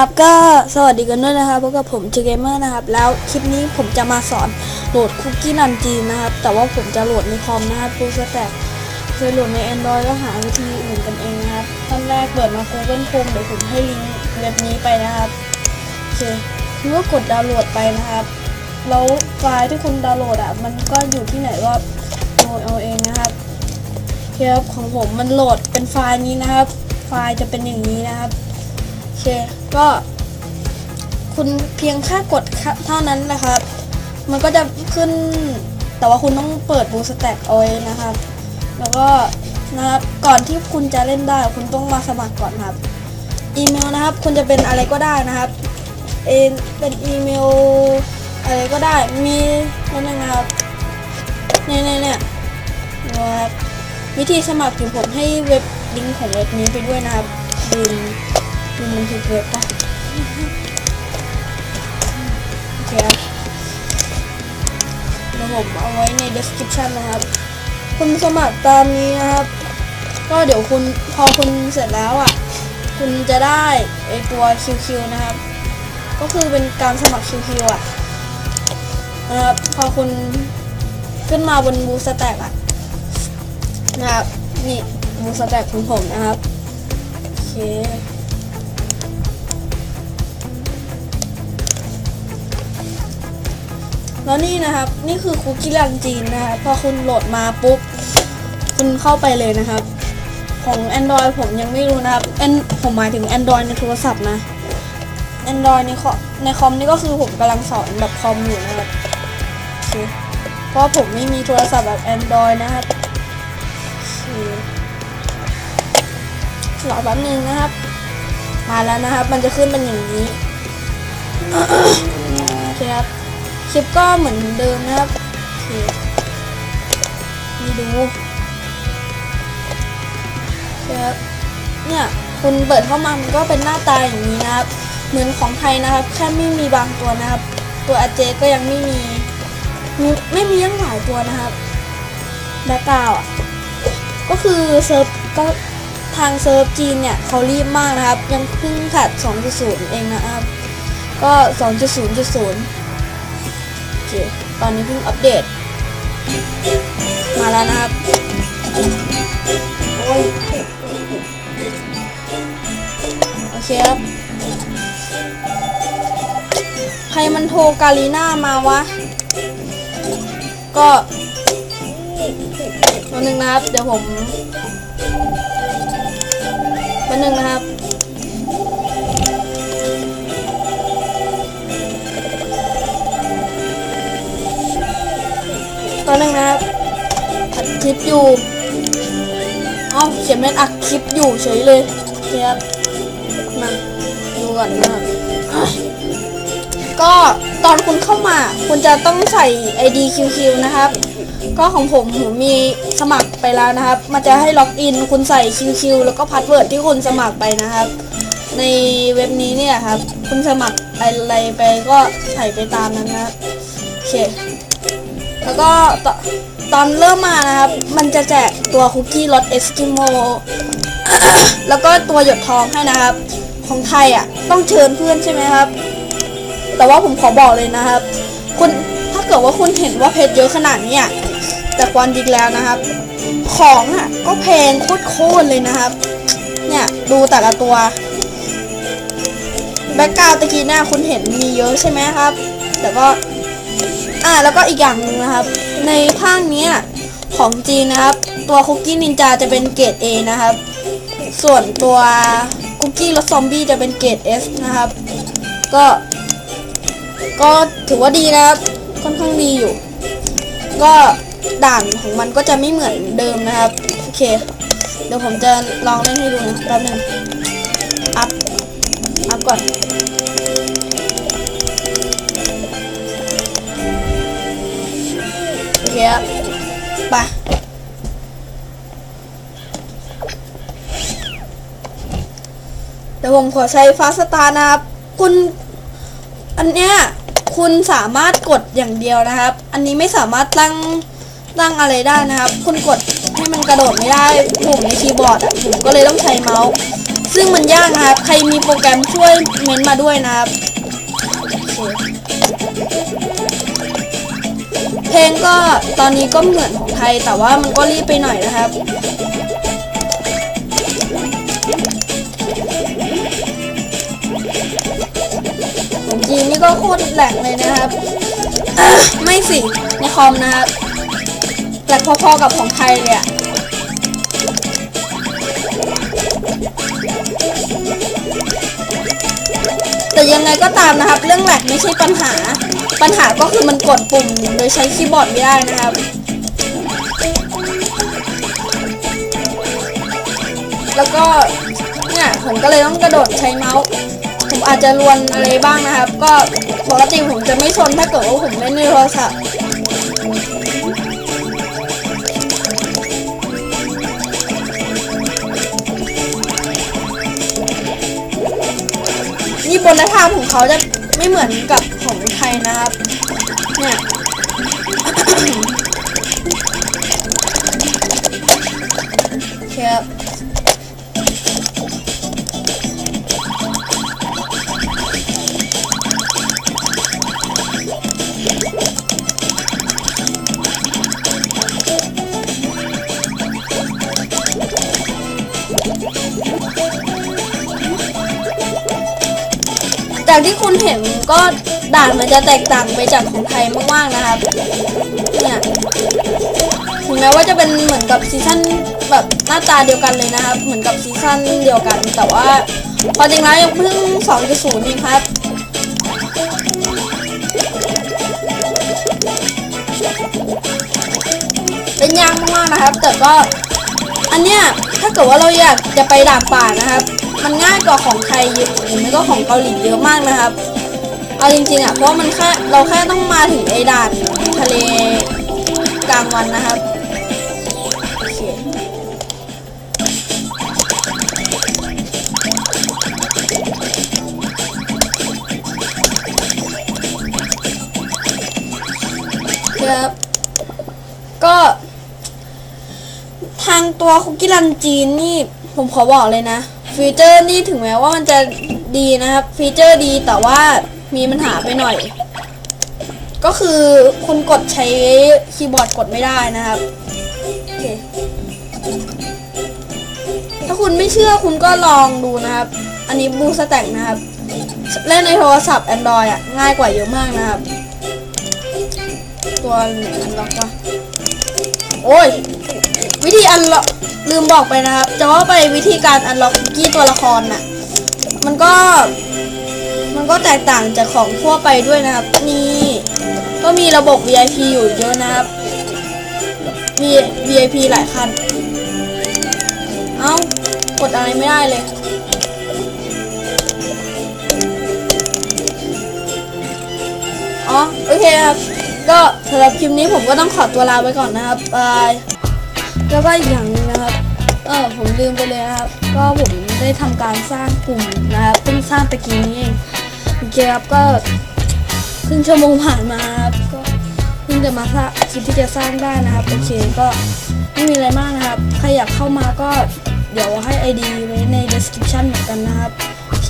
นะครับ ก็สวัสดีกันด้วยนะครับพบกับผมจูเกมเมอร์นะครับ แล้วคลิปนี้ผมจะมาสอนโหลดคุกกี้นันจีนนะครับ แต่ว่าผมจะโหลดในคอมนะครับดูสแต็กเคยโหลดใน Android ก็หาวิธีอื่นกันเองนะครับขั้นแรกเปิดมา Google Chrome เดี๋ยวผมให้ลิงก์เว็บนี้ไปนะครับโอเคคุณก็กดดาวน์โหลดไปนะครับแล้วไฟล์ที่คุณดาวน์โหลดอะมันก็อยู่ที่ไหนก็โหลดเอาเองนะครับเคครับของผมมันโหลดเป็นไฟล์นี้นะครับ ไฟล์จะเป็นอย่างนี้นะครับ เค ก็คุณเพียงแค่กดเท่านั้นนะครับ มันก็จะขึ้น แต่ว่าคุณต้องเปิดบูสแต็กเอาไว้นะครับ แล้วก็นะครับก่อนที่คุณจะเล่นได้ คุณต้องมาสมัครก่อนครับ อีเมลนะครับ คุณจะเป็นอะไรก็ได้นะครับเอเป็นอีเมลอะไรก็ได้ มีนั่นนะครับเนี่ยเนี่ยเนี่ยนะครับวิธีสมัครถึงผมให้เว็บลิงก์ของเว็บนี้ไปด้วยนะครับลืมลื มมันถูกเว็บปะโอเคครับเดี๋ยวผมเอาไว้ใน description นะครับ คุณสมัครตามนี้นะครับ ก็เดี๋ยวคุณพอคุณเสร็จแล้วอะ คุณจะได้ไอตัว QQ นะครับ ก็คือเป็นการสมัคร QQ อะนะครับพอคุณขึ้นมาบนบูสแต็กอะนะครับนี่บูสแต็กของผมนะครับโอเค แล้วนี่นะครับ นี่คือคุกกี้รันจีนนะครับพอคุณโหลดมาปุ๊บ คุณเข้าไปเลยนะครับ ของ Android ผมยังไม่รู้นะครับแอนผมหมายถึง Android ในโทรศัพท์นะ Android ในคอมในคอมนี่ก็คือผมกำลังสอนแบบคอมอยู่นะครับเพราะผมไม่มีโทรศัพท์แบบ Android นะครับรอแป๊บนึงนะครับ มาแล้วนะครับ มันจะขึ้นเป็นอย่างนี้ คลิปก็เหมือนเดิมนะครับโอเคนี่ดูเครับเนี่ยคุณเปิดเข้ามามันก็เป็นหน้าตาอย่างนี้นะครับ เหมือนของไทยนะครับ แค่ไม่มีบางตัวนะครับ ตัวอาเจก็ยังไม่มีมีไม่มียังหลายตัวนะครับแบ็กกราวอะก็คือเซิร์ฟก็ทางเซิร์ฟจีนเนี่ยเขารีบมากนะครับ ยังเพิ่งแพท2.0 เองนะครับ ก็ 2.0.0 เค ตอนนี้เพิ่งอัปเดต มาแล้วนะครับ โอ้ย โอเคครับ ใครมันโทรกาลีน่ามาวะ ก็วันหนึ่งนะครับ เดี๋ยวผมวันหนึ่งนะครับ อนนึงนะครับอัดคลิปอยู่เอ้าเขียนเป็นอัดคลิปอยู่เฉยเลยเครับมาดูก่อนนะอะก็ตอนคุณเข้ามา คุณจะต้องใส่ ID QQ นะครับ ก็ของผมผมมีสมัครไปแล้วนะครับ มันจะให้ล็อกอิน คุณใส่ QQ แล้วก็พาสเวิร์ดที่คุณสมัครไปนะครับ ในเว็บนี้เนี่ยครับ คุณสมัครอะไรไปก็ใส่ไปตามนั้นนะโอเค แล้วก็ตตอนเริ่มมานะครับ มันจะแจกตัวคุกกี้รสเอสกิโมแล้วก็ตัวหยดทองให้นะครับ ของไทยอะ ต้องเชิญเพื่อนใช่ไหมครับ แต่ว่าผมขอบอกเลยนะครับ คุณถ้าเกิดว่าคุณเห็นว่าเพชรเยอะขนาดนี้แต่ความจริงแล้วนะครับ ของอะก็แพงโคตรเลยนะครับ เนี่ยดูแต่ละตัวแบ็กกราวตะกี้หน้าคุณเห็นมีเยอะใช่ไหมครับ แต่ก็ อ่าแล้วก็อีกอย่างหนึ่งนะครับ ในภาคเนี้ยของจีนนะครับ ตัวคุกกี้นินจาจะเป็นเกรด A นะครับ ส่วนตัวคุกกี้รสซอมบี้จะเป็นเกรด S นะครับ ก็ ก็ถือว่าดีนะครับ ค่อนข้างดีอยู่ ก็ด่านของมันก็จะไม่เหมือนเดิมนะครับ โอเค เดี๋ยวผมจะลองเล่นให้ดูนะแป๊บหนึงอัพอัพก่อน โอเคครับไปเดี๋ยวผมขอใช้ฟาสตานะครับ คุณ อันเนี้ยคุณสามารถกดอย่างเดียวนะครับ อันนี้ไม่สามารถตั้งตั้งอะไรได้นะครับ คุณกดให้มันกระโดดไม่ได้ปุ่มในคีย์บอร์ดอะผมก็เลยต้องใช้เมาส์ ซึ่งมันยากนะครับ ใครมีโปรแกรมช่วยเม้นมาด้วยนะครับ เพลงก็ตอนนี้ก็เหมือนของไทยแต่ว่ามันก็รีบไปหน่อยนะครับของจีนนี่ก็โคตรแหลกเลยนะครับ ไม่สิ ในคอมนะครับแหลกพอๆกับของไทยเลยอะแต่ยังไงก็ตามนะครับ เรื่องแหลกไม่ใช่ปัญหา ปัญหาก็คือมันกดปุ่มโดยใช้คีย์บอร์ดไม่ได้นะครับ แล้วก็เนี่ยผมก็เลยต้องกระโดดใช้เมาส์ผมอาจจะลวนอะไรบ้างนะครับ ก็ปกติผมจะไม่ชนถ้าเกิดว่าผมเล่นในโทรศัพท์นี่บนภาพของเขาจะ ไม่เหมือนกับของไทยนะครับ เนี่ยเคครับากที่คุณเห็นก็ด่านมันจะแตกต่างไปจากของไทยมากๆนะครับ เนี่ยถึงแม้ว่าจะเป็นเหมือนกับซีซั่นแบบหน้าตาเดียวกันเลยนะครับ เหมือนกับซีซั่นเดียวกัน แต่ว่าพอจริงแล้วยังเพิ่ง2.0เองครับเป็นยากมากๆนะครับ แต่ก็อันเนี้ยถ้าเกิดว่าเราอยากจะไปด่านป่านะครับ มันง่ายกว่าของไทยเยอะหรือไม่ก็ของเกาหลีเยอะมากนะครับ เอาจริงๆอะเพราะว่ามันแค่เราแค่ต้องมาถึงไอ้ด่านทะเลกลางวันนะครับเคครับก็ทางตัวคุกกี้รันจีนนี่ผมขอบอกเลยนะ ฟีเจอร์นี่ถึงแม้ว่ามันจะดีนะครับ ฟีเจอร์ดีแต่ว่ามีปัญหาไปหน่อย ก็คือคุณกดใช้คีย์บอร์ดกดไม่ได้นะครับถ้าคุณไม่เชื่อคุณก็ลองดูนะครับ อันนี้บูสแต็กนะครับ เล่นในโทรศัพท์ Android อะง่ายกว่าเยอะมากนะครับ ตัวไหนอันล็อกวะโอ้ย วิธีอันล็อกลืมบอกไปนะครับ จะว่าไปวิธีการอันล็อกคุกกี้ตัวละครน่ะ มันก็ มันก็แตกต่างจากของทั่วไปด้วยนะครับ นี่ก็มีระบบ VIP อยู่เยอะนะครับ มี VIP หลายคัน เอ้ากดอะไรไม่ได้เลย อ๋อ โอเคครับ ก็สำหรับคลิปนี้ผมก็ต้องขอตัวลาไปก่อนนะครับบาย แล้วก็อีกอย่างนึงนะครับ เออผมลืมไปเลยนะครับ ก็ผมได้ทำการสร้างกลุ่มนะครับเพิ่งสร้างตะกี้นี้เองโอเคครับก็ครึ่งชั่วโมงผ่านมาครับก็เพิ่งจะมาสร้างคิดที่จะสร้างได้นะครับโอเคก็ไม่มีอะไรมากนะครับใครอยากเข้ามาก็เดี๋ยวให้ ID ไว้ใน description เหมือนกันนะครับโอเค